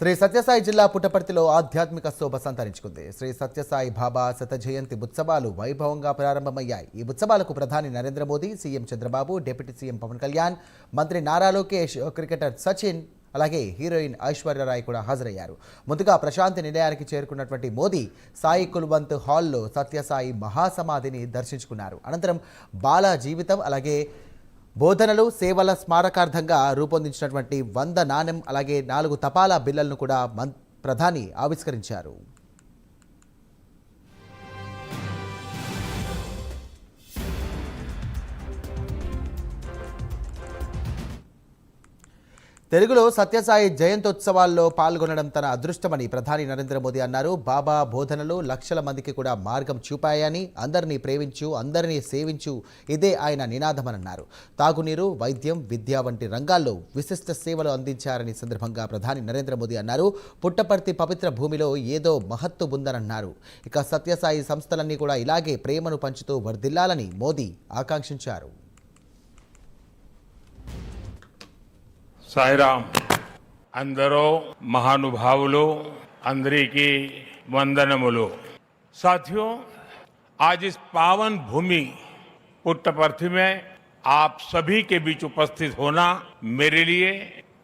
శ్రీ సత్యసాయి జిల్లా పుట్టపర్తిలో ఆధ్యాత్మిక శోభ సంతరించుకుంది. శ్రీ సత్యసాయి బాబా శత జయంతి ఉత్సవాలు వైభవంగా ప్రారంభమయ్యాయి. ఈ ఉత్సవాలకు ప్రధాని Narendra Modi CM Chandrababu deputy CM Pawan Kalyan మంత్రి నారా లోకేష్ క్రికెటర్ సచిన్ అలాగే హీరోయిన్ ఐశ్వర్యరాయ్ కూడా హాజరయ్యారు. ముందుగా ప్రశాంతి నిలయానికి చేరుకున్నటువంటి మోదీ సాయి కుల్వంత్ హాల్లో సత్యసాయి మహాసమాధిని దర్శించుకున్నారు. అనంతరం బాల జీవితం అలాగే బోధనలు సేవల స్మారకార్థంగా రూపొందించినటువంటి వంద నాణెం అలాగే నాలుగు తపాలా బిల్లలను కూడా మన్ ప్రధాని ఆవిష్కరించారు. తెలుగులో సత్యసాయి జయంతోత్సవాల్లో పాల్గొనడం తన అదృష్టమని ప్రధాని నరేంద్ర మోదీ అన్నారు. బాబా బోధనలు లక్షల మందికి కూడా మార్గం చూపాయని అందరినీ ప్రేమించు అందరినీ సేవించు ఇదే ఆయన నినాదమన్నారు తాగునీరు వైద్యం విద్య వంటి రంగాల్లో విశిష్ట సేవలు అందించారని సందర్భంగా ప్రధాని నరేంద్ర మోదీ అన్నారు. పుట్టపర్తి పవిత్ర భూమిలో ఏదో మహత్తు ఉందనన్నారు. ఇక సత్యసాయి సంస్థలన్నీ కూడా ఇలాగే ప్రేమను పంచుతూ వర్ధిల్లాలని మోదీ ఆకాంక్షించారు. సాయిరామ్ అందరూ మహానుభావులు అందరికీ వందనములు साथियों आज इस पावन भूमि पुट्टपर्थी में आप सभी के बीच उपस्थित होना मेरे लिए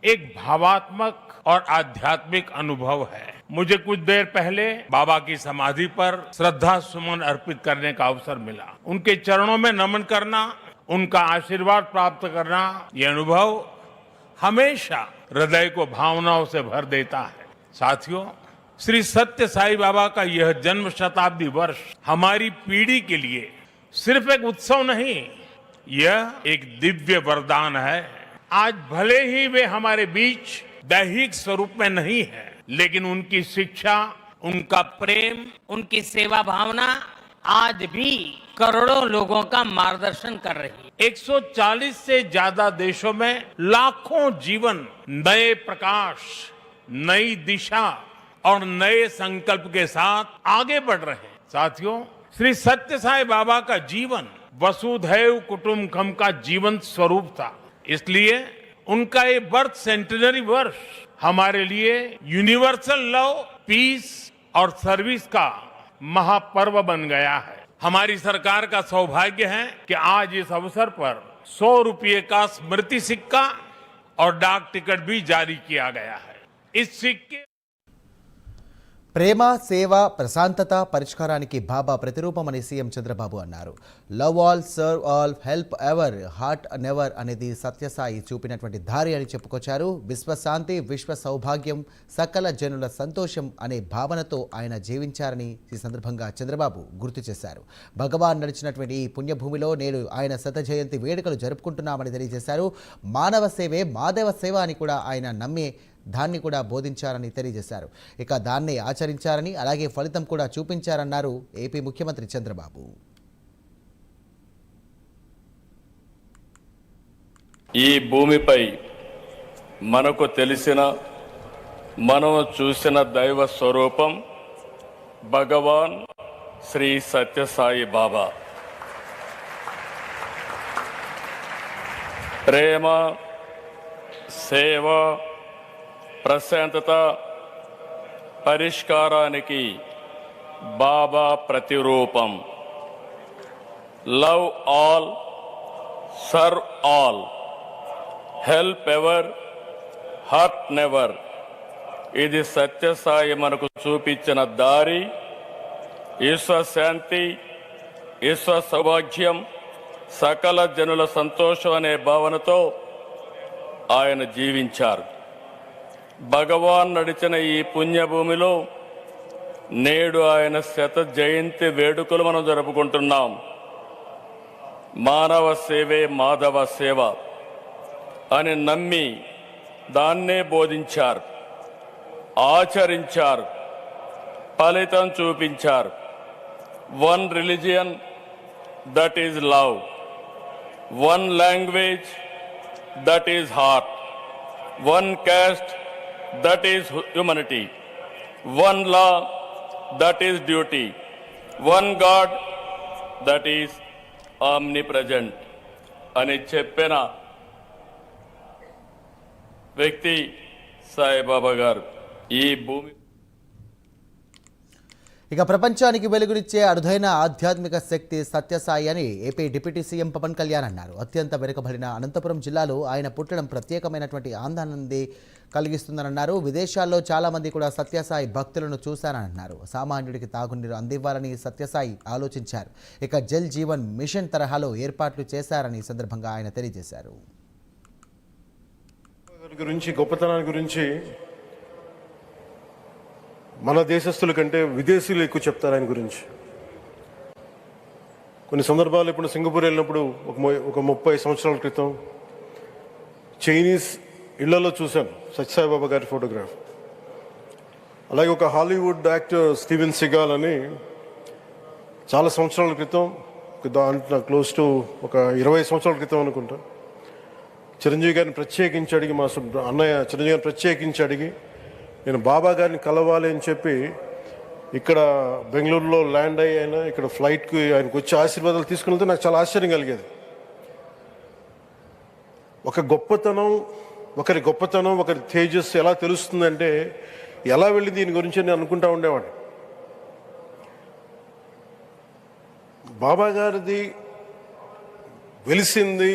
एक भावात्मक और आध्यात्मिक अनुभव है मुझे कुछ देर पहले बाबा की समाधि पर श्रद्धा सुमन अर्पित करने का अवसर मिला उनके चरणों में नमन करना उनका आशीर्वाद प्राप्त करना ये अनुभव हमेशा हृदय को भावनाओं से भर देता है। साथियों, श्री सत्य साई बाबा का यह जन्म शताब्दी वर्ष हमारी पीढ़ी के लिए सिर्फ़ एक उत्सव नहीं, यह एक दिव्य वरदान है। आज भले ही वे हमारे बीच दैहिक स्वरूप में नहीं है, लेकिन उनकी शिक्षा, उनका प्रेम, उनकी सेवा भावना आज भी करोड़ों लोगों का मार्गदर्शन कर रही है। 140 से ज़्यादा देशों में लाखों जीवन, नए प्रकाश, नई दिशा और नए संकल्प के साथ आगे बढ़ रहे हैं। साथियों, श्री सत्य साई बाबा का जीवन, वसुधैव कुटुंबकम का जीवन स्वरूप था। इसलिए उनका ये बर्थ सेंटिनरी वर्ष हमारे लिए यूनिवर्सल लव, पीस और सर्विस का महापर्व बन गया है। हमारी सरकार का सौभाग्य है कि आज इस अवसर पर सौ रुपये का स्मृति सिक्का और डाक टिकट भी जारी किया गया है। इस सिक्के ప్రేమ సేవ ప్రశాంతత పరిష్కారానికి బాబా ప్రతిరూపమని సీఎం చంద్రబాబు అన్నారు. Love all serve all help ever hurt never అనేది సత్యసాయి చూపినటువంటి దారి అని చెప్పుకొచ్చారు. విశ్వశాంతి విశ్వ సౌభాగ్యం సకల జనుల సంతోషం అనే భావనతో ఆయన జీవించారని ఈ సందర్భంగా చంద్రబాబు గుర్తు చేశారు. భగవాన్ నడిచినటువంటి ఈ పుణ్యభూమిలో నేడు ఆయన శత జయంతి వేడుకలు జరుపుకుంటున్నామని తెలియజేశారు. మానవ సేవే మాధవ సేవ అని కూడా ఆయన నమ్మే దాన్ని కూడా బోధించారని తెలియజేశారు. ఇక దాన్ని ఆచరించారని అలాగే ఫలితం కూడా చూపించారన్నారు ఏపీ ముఖ్యమంత్రి చంద్రబాబు. ఈ భూమిపై మనకు తెలిసిన మనం చూసిన దైవ స్వరూపం భగవాన్ శ్రీ సత్యసాయి బాబా. ప్రేమ సేవ ప్రశాంతత పరిష్కారానికి బాబా ప్రతిరూపం. Love all serve all help ever hurt never ఇది సత్యసాయి మనకు చూపించిన దారి ఈశ్వ శాంతి ఈశ్వ సౌభాగ్యం సకల జనుల సంతోషం అనే భావనతో ఆయన జీవించారు. భగవాన్ నడిచిన ఈ పుణ్యభూమిలో నేడు ఆయన శత జయంతి వేడుకలు మనం జరుపుకుంటున్నాం. మానవ సేవే మాధవ సేవ అని నమ్మి దాన్నే బోధించారు ఆచరించారు ఫలితం చూపించారు. One religion that is love one language that is heart one caste that is humanity one law that is duty one god that is omnipresent అని చెప్పిన వ్యక్తి సాయిబాబా గారు ఈ భూమి ఇక ప్రపంచానికి వెలుగునిచ్చే అరుదైన ఆధ్యాత్మిక శక్తి సత్యసాయి అని AP deputy CM Pawan Kalyan అన్నారు. అత్యంత వెనుకబడిన అనంతపురం జిల్లాలో ఆయన పుట్టడం ప్రత్యేకమైనటువంటి ఆనందాన్ని కలిగిస్తుందన్నారు విదేశాల్లో చాలామంది కూడా సత్యసాయి భక్తులను చూశారని అన్నారు. సామాన్యుడికి తాగునీరు అందివ్వాలని సత్యసాయి ఆలోచించారు. ఇక జల్ జీవన్ మిషన్ తరహాలో ఏర్పాట్లు చేశారని సందర్భంగా ఆయన తెలియజేశారు. గురించి గొప్పతనాన్ని గురించి మన దేశస్తుల కంటే విదేశీయులు ఎక్కువ చెప్తారు ఆయన గురించి. కొన్ని సందర్భాలు ఇప్పుడు సింగపూర్ వెళ్ళినప్పుడు ఒక ము- ఒక ముప్పై సంవత్సరాల క్రితం చైనీస్ ఇళ్ళలో చూశాను సత్యసాయిబాబా గారి ఫోటోగ్రాఫ్. అలాగే ఒక హాలీవుడ్ యాక్టర్ స్టీవెన్ సిగాల్ అని చాలా సంవత్సరాల క్రితం దాంట్లో క్లోజ్ టు ఒక ఇరవై సంవత్సరాల క్రితం అనుకుంటా చిరంజీవి గారిని ప్రత్యేకించి అడిగి మా సు- అన్నయ్య చిరంజీవి గారిని ప్రత్యేకించి అడిగి నేను బాబా గారిని కలవాలి అని చెప్పి ఇక్కడ బెంగళూరులో ల్యాండ్ అయ్యి ఆయన ఇక్కడ ఫ్లైట్కి ఆయనకు వచ్చి ఆశీర్వాదాలు తీసుకుని వెళ్తే నాకు చాలా ఆశ్చర్యం కలిగేది. ఒక గొప్పతనం ఒకరి గొప్పతనం ఒకరి తేజస్సు ఎలా తెలుస్తుందంటే ఎలా వెళ్ళి దీని గురించి నేను అనుకుంటా ఉండేవాడిని. బాబా గారిది వెలిసింది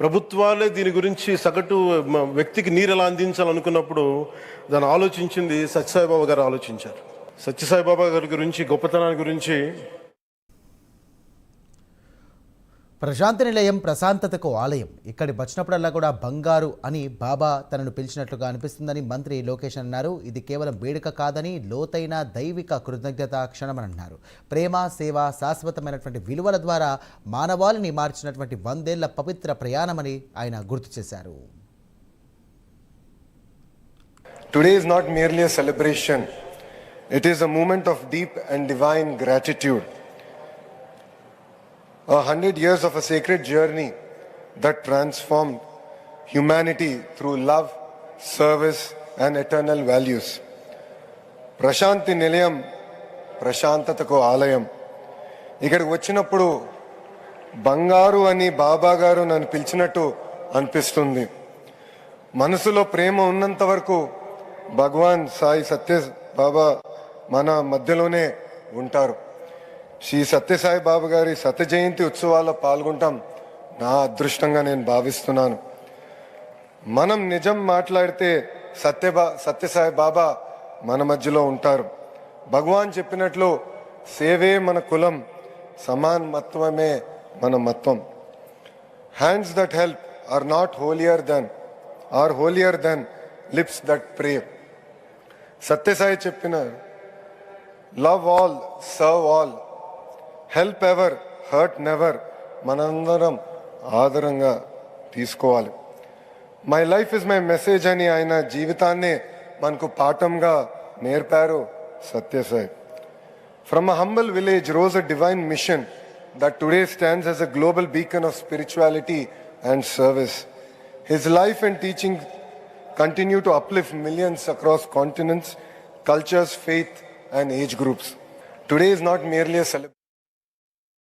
ప్రభుత్వాలే దీని గురించి సగటు వ్యక్తికి నీరు ఎలా అందించాలనుకున్నప్పుడు దాన్ని ఆలోచించింది సత్యసాయిబాబా గారు ఆలోచించారు. సత్యసాయిబాబా గారి గురించి గొప్పతనాన్ని గురించి ప్రశాంత నిలయం ప్రశాంతతకు ఆలయం. ఇక్కడి వచ్చినప్పుడల్లా కూడా బంగారు అని బాబా తనను పిలిచినట్లుగా అనిపిస్తుందని మంత్రి లోకేష్ అన్నారు. ఇది కేవలం వేడుక కాదని లోతైన దైవిక కృతజ్ఞత క్షణమని అన్నారు. ప్రేమ సేవ శాశ్వతమైనటువంటి విలువల ద్వారా మానవాళిని మార్చినటువంటి వందేళ్ళ పవిత్ర ప్రయాణమని ఆయన గుర్తు చేశారు. Today not not celebration it celebration, a moment of deep and divine and. A hundred years of a sacred journey that transformed humanity through love, service, and eternal values. Prasanthi Nilayam ప్రశాంతతకు ఆలయం. ఇక్కడికి వచ్చినప్పుడు బంగారు అని బాబా గారు నన్ను పిలిచినట్టు అనిపిస్తుంది. మనసులో ప్రేమ ఉన్నంత వరకు భగవాన్ సాయి సత్య బాబా మన మధ్యలోనే ఉంటారు. శ్రీ సత్యసాయి బాబు గారి సత్య జయంతి ఉత్సవాల్లో పాల్గొంటాం. నా అదృష్టంగా నేను భావిస్తున్నాను. మనం నిజం మాట్లాడితే సత్యబా సత్యసాయి బాబా మన మధ్యలో ఉంటారు. భగవాన్ చెప్పినట్లు సేవే మన కులం సమాన్ మత్వమే మన మత్వం. Hands that help are not holier than are holier than lips that pray Sathya Sai చెప్పిన love all serve all help ever hurt never మనందరం ఆదరంగా తీసుకోవాలి my life is my message అని ఆయన జీవితాన్ని మనకు పాఠంగా నేర్పారు Sathya Sai From a humble village rose a divine mission that today stands as a global beacon of spirituality and service. His life and teaching continue to uplift millions across continents, cultures, faith, and age groups. Today is not merely a celebration.